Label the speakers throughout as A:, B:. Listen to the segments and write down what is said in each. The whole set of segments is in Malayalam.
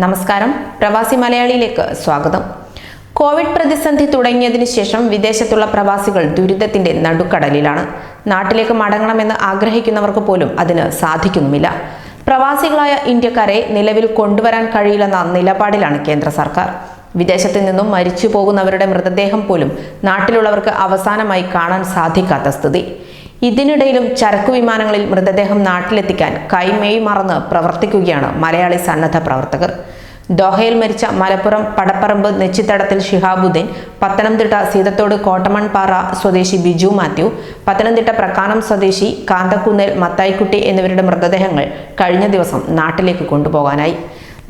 A: നമസ്കാരം. പ്രവാസി മലയാളിയിലേക്ക് സ്വാഗതം. കോവിഡ് പ്രതിസന്ധി തുടങ്ങിയതിനു ശേഷം വിദേശത്തുള്ള പ്രവാസികൾ ദുരിതത്തിന്റെ നടുക്കടലിലാണ്. നാട്ടിലേക്ക് മടങ്ങണമെന്ന് ആഗ്രഹിക്കുന്നവർക്ക് പോലും അതിന് സാധിക്കുന്നുമില്ല. പ്രവാസികളായ ഇന്ത്യക്കാരെ നിലവിൽ കൊണ്ടുവരാൻ കഴിയില്ലെന്ന നിലപാടിലാണ് കേന്ദ്ര സർക്കാർ. വിദേശത്ത് നിന്നും മരിച്ചു പോകുന്നവരുടെ മൃതദേഹം പോലും നാട്ടിലുള്ളവർക്ക് അവസാനമായി കാണാൻ സാധിക്കാത്ത സ്ഥിതി. ഇതിനിടയിലും ചരക്കു വിമാനങ്ങളിൽ മൃതദേഹം നാട്ടിലെത്തിക്കാൻ കൈമേയ് മറന്ന് പ്രവർത്തിക്കുകയാണ് മലയാളി സന്നദ്ധ പ്രവർത്തകർ. ദോഹയിൽ മരിച്ച മലപ്പുറം പടപ്പറമ്പ് നെച്ചിത്തടത്തിൽ ഷിഹാബുദ്ദീൻ പത്തനംതിട്ട സീതത്തോട് കോട്ടമൺപാറ സ്വദേശി ബിജു മാത്യു പത്തനംതിട്ട പ്രക്കാനം സ്വദേശി കാന്തക്കുന്നേൽ മത്തായിക്കുട്ടി എന്നിവരുടെ മൃതദേഹങ്ങൾ കഴിഞ്ഞ ദിവസം നാട്ടിലേക്ക് കൊണ്ടുപോകാനായി.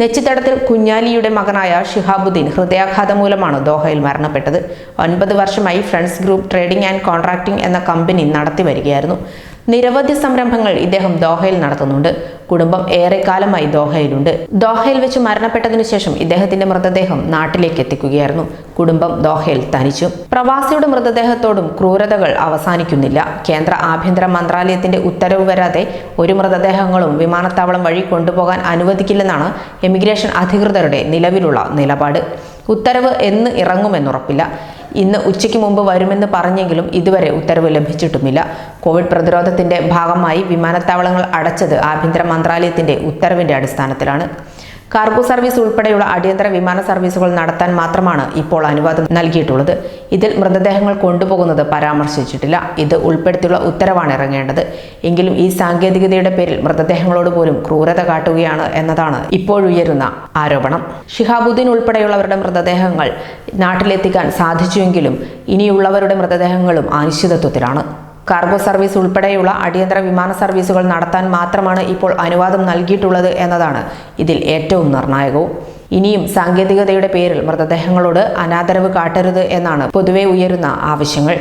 A: നെച്ചിത്തടത്തിൽ കുഞ്ഞാലിയുടെ മകനായ ഷിഹാബുദ്ദീൻ ഹൃദയാഘാതം മൂലമാണ് ദോഹയിൽ മരണപ്പെട്ടത്. ഒൻപത് വർഷമായി friends group trading and contracting എന്ന കമ്പനി നടത്തി വരികയായിരുന്നു നിരവധി സംരംഭങ്ങൾ ഇദ്ദേഹം ദോഹയിൽ നടത്തുന്നുണ്ട്. കുടുംബം ഏറെക്കാലമായി ദോഹയിലുണ്ട്. ദോഹയിൽ വെച്ച് മരണപ്പെട്ടതിനു ശേഷം ഇദ്ദേഹത്തിന്റെ മൃതദേഹം നാട്ടിലേക്ക് എത്തിക്കുകയായിരുന്നു. കുടുംബം ദോഹയിൽ തനിച്ചു. പ്രവാസിയുടെ മൃതദേഹത്തോടും ക്രൂരതകൾ അവസാനിക്കുന്നില്ല. കേന്ദ്ര ആഭ്യന്തര മന്ത്രാലയത്തിന്റെ ഉത്തരവ് വരാതെ ഒരു മൃതദേഹങ്ങളും വിമാനത്താവളം വഴി കൊണ്ടുപോകാൻ അനുവദിക്കില്ലെന്നാണ് എമിഗ്രേഷൻ അധികൃതരുടെ നിലവിലുള്ള നിലപാട്. ഉത്തരവ് എന്ന് ഇറങ്ങുമെന്നുറപ്പില്ല. ഇന്ന് ഉച്ചയ്ക്ക് മുമ്പ് വരുമെന്ന് പറഞ്ഞെങ്കിലും ഇതുവരെ ഉത്തരവ് ലഭിച്ചിട്ടുമില്ല. കോവിഡ് പ്രതിരോധത്തിന്റെ ഭാഗമായി വിമാനത്താവളങ്ങൾ അടച്ചത് ആഭ്യന്തര മന്ത്രാലയത്തിന്റെ ഉത്തരവിന്റെ അടിസ്ഥാനത്തിലാണ്. കാർഗോ സർവീസ് ഉൾപ്പെടെയുള്ള അടിയന്തര വിമാന സർവീസുകൾ നടത്താൻ മാത്രമാണ് ഇപ്പോൾ അനുവാദം നൽകിയിട്ടുള്ളത്. ഇതിൽ മൃതദേഹങ്ങൾ കൊണ്ടുപോകുന്നത് പരാമർശിച്ചിട്ടില്ല. ഇത് ഉൾപ്പെടുത്തിയുള്ള ഉത്തരവാണ് ഇറങ്ങേണ്ടത്. എങ്കിലും ഈ സാങ്കേതികതയുടെ പേരിൽ മൃതദേഹങ്ങളോട് പോലും ക്രൂരത കാട്ടുകയാണ് എന്നതാണ് ഇപ്പോഴുയരുന്ന ആരോപണം. ഷിഹാബുദ്ദീൻ ഉൾപ്പെടെയുള്ളവരുടെ മൃതദേഹങ്ങൾ നാട്ടിലെത്തിക്കാൻ സാധിച്ചുവെങ്കിലും ഇനിയുള്ളവരുടെ മൃതദേഹങ്ങളും അനിശ്ചിതത്വത്തിലാണ്. കാർഗോ സർവീസ് ഉൾപ്പെടെയുള്ള അടിയന്തര വിമാന സർവീസുകൾ നടത്താൻ മാത്രമാണ് ഇപ്പോൾ അനുവാദം നൽകിയിട്ടുള്ളത് എന്നതാണ് ഇതിൽ ഏറ്റവും നിർണായകവും. ഇനിയും സാങ്കേതികതയുടെ പേരിൽ മൃതദേഹങ്ങളോട് അനാദരവ് കാട്ടരുത് എന്നാണ് പൊതുവെ ഉയരുന്ന ആവശ്യങ്ങൾ.